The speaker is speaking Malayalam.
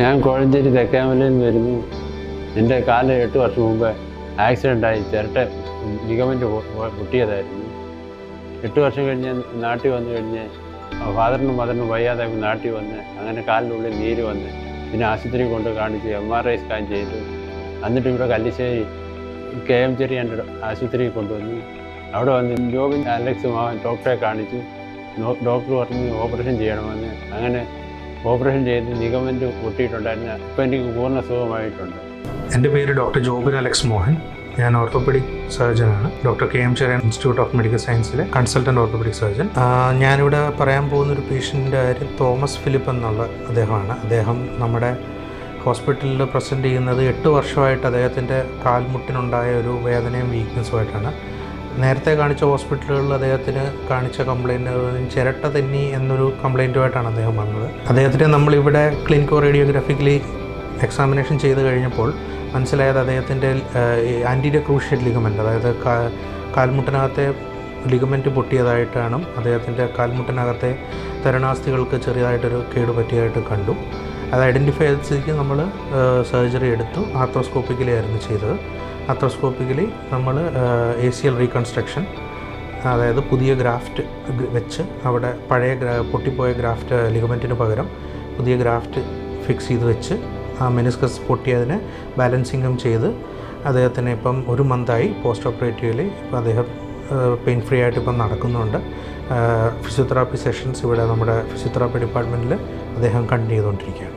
ഞാൻ കോഴഞ്ചേരി തെക്കാമലയിൽ നിന്ന് വരുന്നു. എന്റെ കാല എട്ട് വർഷം മുമ്പ് ആക്സിഡന്റായി ചിരട്ട ലിഗമെന്റ് പൊട്ടിയതായിരുന്നു. എട്ട് വർഷം കഴിഞ്ഞ് നാട്ടിൽ വന്നു കഴിഞ്ഞ് ഫാദറിനും മദറിനും വയ്യാതെ നാട്ടിൽ വന്ന് അങ്ങനെ കാലിനുള്ളിൽ നീര് വന്ന് പിന്നെ ആശുപത്രി കൊണ്ട് കാണിച്ച് എം ആർ ഐ സ്കാൻ ചെയ്തു. എന്നിട്ട് ഇവിടെ കല്ലിശ്ശേരി കെ എം ചെറിയ ആശുപത്രിയിൽ കൊണ്ടുവന്നു. അവിടെ വന്ന് ജോബിൻ അലക്സ് മോഹൻ ഡോക്ടറെ കാണിച്ചു. ഡോക്ടർ പറഞ്ഞു ഓപ്പറേഷൻ ചെയ്യണമെന്ന്. അങ്ങനെ ഓപ്പറേഷൻ ചെയ്ത് നിഗമന്റ് പൊട്ടിയിട്ടുണ്ടായിരുന്നു ഇപ്പം എനിക്ക് പൂർണ സുഖമായിട്ടുണ്ട്. എന്റെ പേര് ഡോക്ടർ ജോബിൻ അലക്സ് മോഹൻ. ഞാൻ orthopaedic സർജനാണ് doctor K M Cherian institute of medical സയൻസിലെ consultant orthopaedic surgeon ഞാനിവിടെ പറയാൻ പോകുന്ന ഒരു പേഷ്യന്റെ കാര്യം തോമസ് ഫിലിപ്പ് എന്നുള്ള അദ്ദേഹമാണ്. അദ്ദേഹം നമ്മുടെ ഹോസ്പിറ്റലിൽ പ്രസന്റ് ചെയ്യുന്നത് എട്ട് വർഷമായിട്ട് അദ്ദേഹത്തിന്റെ കാൽമുട്ടിനുണ്ടായ ഒരു വേദനയും വീക്ക്നെസ്സുമായിട്ടാണ് നേരത്തെ കാണിച്ച ഹോസ്പിറ്റലുകളിൽ അദ്ദേഹത്തിന് കാണിച്ച കംപ്ലയിന്റ് ചിരട്ട തെന്നി എന്നൊരു കംപ്ലയിന്റുമായിട്ടാണ് അദ്ദേഹം വന്നത്. അദ്ദേഹത്തിന് നമ്മളിവിടെ ക്ലിനിക്കോ റേഡിയോഗ്രാഫിക്കലി എക്സാമിനേഷൻ ചെയ്ത് കഴിഞ്ഞപ്പോൾ മനസ്സിലായത് അദ്ദേഹത്തിന്റെ ആന്റീരിയർ ക്രൂഷ്യൽ ലിഗമെന്റ് അതായത് കാൽമുട്ടിനകത്തെ ലിഗമെന്റ് പൊട്ടിയതായിട്ടാണ് അദ്ദേഹത്തിന്റെ കാൽമുട്ടിനകത്തെ തരണാസ്ഥികൾക്ക് ചെറിയതായിട്ടൊരു കേട് പറ്റിയതായിട്ട് കണ്ടു. അത് ഐഡന്റിഫൈ ചെയ്ത സ്ഥിതിക്ക് നമ്മൾ സർജറി എടുത്തു. ആർത്രോസ്കോപ്പിക്കലി ആയിരുന്നു ചെയ്തത്. ആർത്രോസ്കോപ്പിക്കലി നമ്മൾ എ സി എൽ റീകൺസ്ട്രക്ഷൻ അതായത് പുതിയ ഗ്രാഫ്റ്റ് വെച്ച് അവിടെ പഴയ പൊട്ടിപ്പോയ ഗ്രാഫ്റ്റ് ലിഗമെന്റിന് പകരം പുതിയ ഗ്രാഫ്റ്റ് ഫിക്സ് ചെയ്ത് വെച്ച് ആ മെനിസ്കസ് പൊട്ടിയതിനെ ബാലൻസിങ്ങും ചെയ്ത് അദ്ദേഹത്തിന് ഇപ്പം ഒരു മന്തായി പോസ്റ്റ് ഓപ്പറേറ്റീവിൽ ഇപ്പം അദ്ദേഹം പെയിൻ ഫ്രീ ആയിട്ട് ഇപ്പം നടക്കുന്നുണ്ട്. ഫിസിയോതെറാപ്പി സെഷൻസ് ഇവിടെ നമ്മുടെ ഫിസിയോതെറാപ്പി ഡിപ്പാർട്ട്മെന്റിൽ അദ്ദേഹം കണ്ടിന്യൂ ചെയ്തുകൊണ്ടിരിക്കുകയാണ്.